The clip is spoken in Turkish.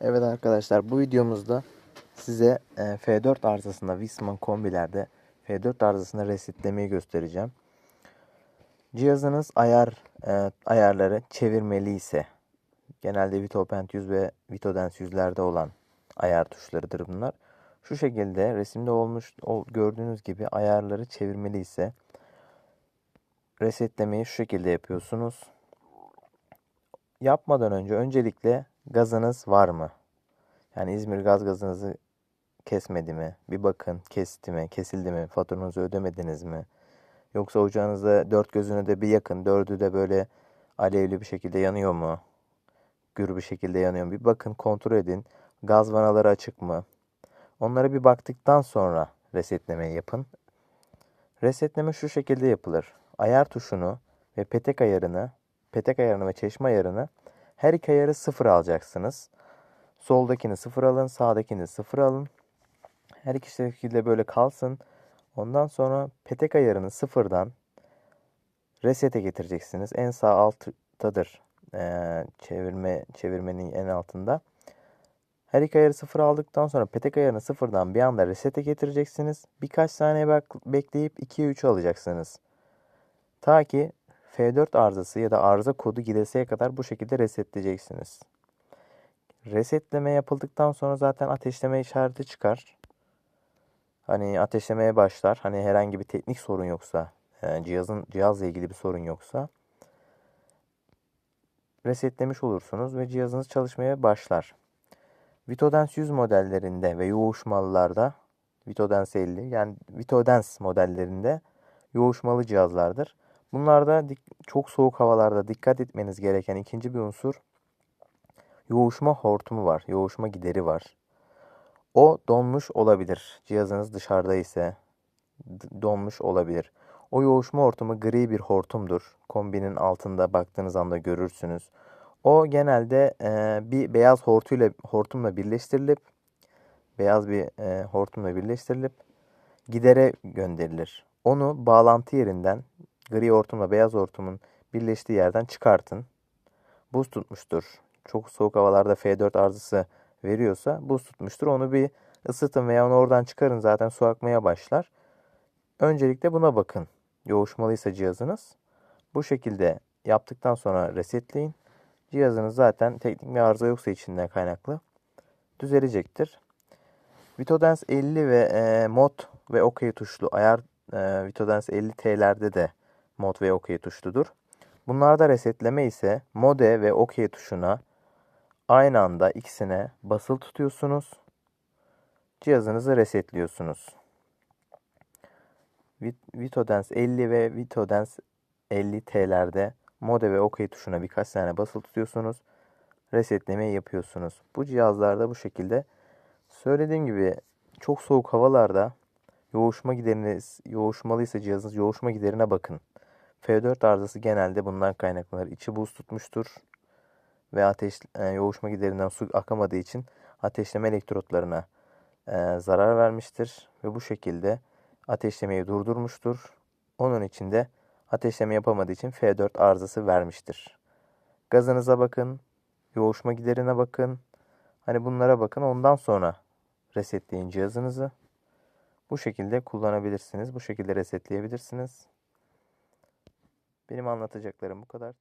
Evet arkadaşlar bu videomuzda size e, F4 arızasında Wisman kombilerde F4 arızasında resetlemeyi göstereceğim. Cihazınız ayar e, ayarları çevirmeli ise genelde Vito Pent 100 ve Vito Dance 100'lerde olan ayar tuşlarıdır bunlar. Şu şekilde resimde olmuş ol, gördüğünüz gibi ayarları çevirmeli ise resetlemeyi şu şekilde yapıyorsunuz. Yapmadan önce öncelikle gazınız var mı? Yani İzmir gaz gazınızı kesmedi mi? Bir bakın kesti mi? Kesildi mi? Faturanızı ödemediniz mi? Yoksa ocağınızda dört gözüne de bir yakın. Dördü de böyle alevli bir şekilde yanıyor mu? Gür bir şekilde yanıyor mu? Bir bakın kontrol edin. Gaz vanaları açık mı? Onlara bir baktıktan sonra resetlemeyi yapın. Resetleme şu şekilde yapılır. Ayar tuşunu ve petek ayarını, petek ayarını ve çeşme ayarını her iki ayarı sıfır alacaksınız. Soldakini sıfır alın, sağdakini sıfır alın. Her iki şekilde böyle kalsın. Ondan sonra petek ayarını sıfırdan resete getireceksiniz. En sağ alttadır ee, çevirme çevirmenin en altında. Her iki ayarı sıfır aldıktan sonra petek ayarını sıfırdan bir anda resete getireceksiniz. Birkaç saniye bekleyip 2'ye 3 alacaksınız. Ta ki F4 arızası ya da arıza kodu gideseye kadar bu şekilde resetleyeceksiniz. Resetleme yapıldıktan sonra zaten ateşleme işareti çıkar. Hani ateşlemeye başlar. Hani herhangi bir teknik sorun yoksa, yani cihazın cihazla ilgili bir sorun yoksa resetlemiş olursunuz ve cihazınız çalışmaya başlar. Vitodens 100 modellerinde ve yoğuşmalılarda Vitodens 50 yani Vitodens modellerinde yoğuşmalı cihazlardır. Bunlarda çok soğuk havalarda dikkat etmeniz gereken ikinci bir unsur yoğuşma hortumu var. Yoğuşma gideri var. O donmuş olabilir. Cihazınız dışarıda ise donmuş olabilir. O yoğuşma hortumu gri bir hortumdur. Kombinin altında baktığınız anda görürsünüz. O genelde e, bir beyaz hortuyla hortumla birleştirilip beyaz bir e, hortumla birleştirilip gidere gönderilir. Onu bağlantı yerinden gri hortumla beyaz hortumun birleştiği yerden çıkartın. Buz tutmuştur. Çok soğuk havalarda F4 arızası veriyorsa buz tutmuştur. Onu bir ısıtın veya onu oradan çıkarın zaten su akmaya başlar. Öncelikle buna bakın. Yoğuşmalıysa cihazınız. Bu şekilde yaptıktan sonra resetleyin. Cihazınız zaten teknik bir arıza yoksa içinden kaynaklı düzelecektir. Vitodens 50 ve e, mod ve OK tuşlu ayar e, Vitodens 50T'lerde de mod ve OK tuşludur. Bunlarda resetleme ise mode ve OK tuşuna aynı anda ikisine basılı tutuyorsunuz. Cihazınızı resetliyorsunuz. Vitodens 50 ve Vitodens 50T'lerde mode ve OK tuşuna birkaç tane basılı tutuyorsunuz. Resetlemeyi yapıyorsunuz. Bu cihazlarda bu şekilde. Söylediğim gibi çok soğuk havalarda yoğuşma gideriniz yoğuşmalıysa cihazınız yoğuşma giderine bakın. F4 arızası genelde bundan kaynaklanır. İçi buz tutmuştur ve ateş e, yoğuşma giderinden su akamadığı için ateşleme elektrotlarına e, zarar vermiştir ve bu şekilde ateşlemeyi durdurmuştur. Onun için de ateşleme yapamadığı için F4 arızası vermiştir. Gazınıza bakın, yoğuşma giderine bakın. Hani bunlara bakın ondan sonra resetleyin cihazınızı. Bu şekilde kullanabilirsiniz. Bu şekilde resetleyebilirsiniz. Benim anlatacaklarım bu kadar.